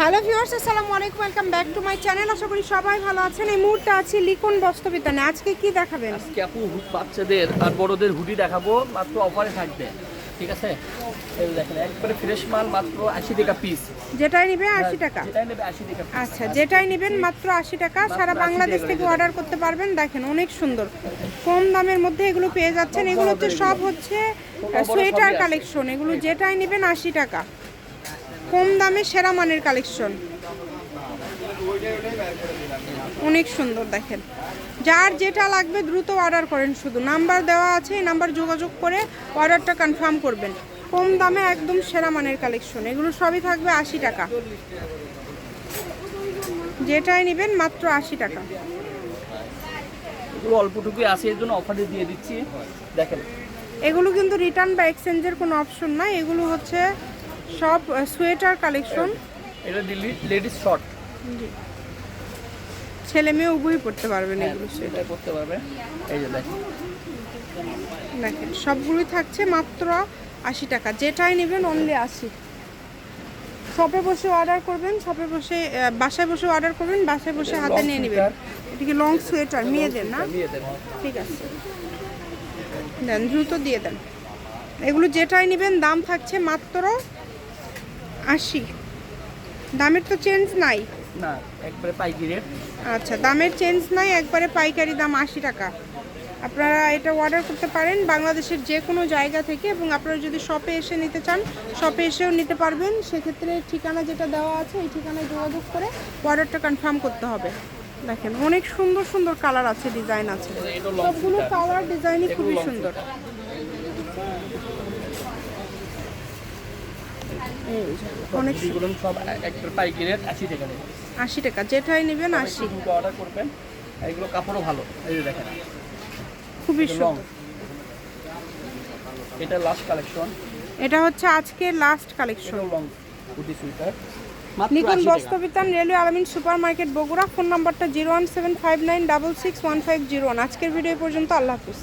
Hello viewers আসসালামু আলাইকুম welcome back to my channel. আশা করি সবাই ভালো আছেন। এই মুহূর্তে আছি লিখন বস্ত্রবিতানে। আজকে কি দেখাবেন? আজকে আপু বাচ্চাদের আর বড়দের হুডি দেখাবো মাত্র অফারে থাকবে। ঠিক আছে? দেখেন একবারে ফ্রেশ মাল মাত্র আশি টাকা পিস যেটাই নিবে আশি টাকা। যেটাই নেবে আশি টাকা piece। আচ্ছা যেটাই নেবেন মাত্র আশি টাকা। সারা বাংলাদেশ থেকে অর্ডার করতে পারবেন। দেখেন অনেক সুন্দর। কম দামের মধ্যে এগুলো পেয়ে যাচ্ছেন। এগুলো হচ্ছে সব হচ্ছে সোয়েটার কালেকশন এগুলো যেটাই নেবেন আশি টাকা। কম দামে সেরা মানের কালেকশন। অনেক সুন্দর দেখেন। যার যেটা লাগবে দ্রুত অর্ডার করেন শুধু। নাম্বার দেওয়া আছে এই নাম্বার যোগাযোগ করে অর্ডারটা কনফার্ম করবেন। কম দামে একদম সেরা মানের কালেকশন। এগুলো সবই থাকবে আশি টাকা। যেটাই নেবেন মাত্র আশি টাকা। এগুলো অল্পটুকুই আছে এর জন্য অফারে দিয়ে দিচ্ছি। দেখেন। এগুলো কিন্তু রিটার্ন বা এক্সচেঞ্জের কোনো অপশন নাই। এগুলো হচ্ছে সব সোয়েটার কালেকশন। এটা দিল্লি লেডিস শর্ট। ছেলে মেয়ে উভয়ই পড়তে পারবেন এগুলো সেটা করতে পারবে এই যে দেখেন। দেখেন সবগুলোই থাকছে মাত্র আশি টাকা। যেটাই নেবেন অনলি আশি। শপে বসে অর্ডার করবেন শপে বসে বাসায় বসে অর্ডার করবেন বাসায় বসে হাতে নিয়ে নেবেন। এটিকে লং সোয়েটার মেয়েদের না? ঠিক আছে। দেন দ্রুত দিয়ে দেন। এগুলো যেটাই নেবেন দাম থাকছে মাত্র আশি। দামের তো চেঞ্জ নাই। না একবারে পাইকি রেট আচ্ছা দামের চেঞ্জ নাই একবারে পাইকারি দাম আশি টাকা। আপনারা এটা অর্ডার করতে পারেন বাংলাদেশের যে কোনো জায়গা থেকে এবং আপনারা যদি শপে এসে নিতে চান শপে এসেও নিতে পারবেন। সেক্ষেত্রে ঠিকানা যেটা দেওয়া আছে এই ঠিকানায় যোগাযোগ করে অর্ডারটা কনফার্ম করতে হবে। দেখেন অনেক সুন্দর সুন্দর কালার আছে ডিজাইন আছে। সবগুলো কালার ডিজাইনই খুবই সুন্দর। অনেক সব একবারে পাইকি রেট আশি টাকা আশি টাকা যেটাই নেবেন আশি। অর্ডার করবেন এগুলো কাপড়ও ভালো এই যে দেখেন। খুবই লং সুন্দর। এটা লাস্ট কালেকশন এটা হচ্ছে লাস্ট কালেকশন এটাও লং হুডি সুইটার মাত্র নিকুন 80 টাকা। বস্ত্রবিতান railway Alamin super market Bogura phone নাম্বারটা zero one seven five nine double six one five zero one. আজকের ভিডিও পর্যন্ত আল্লাহ হাফিজ।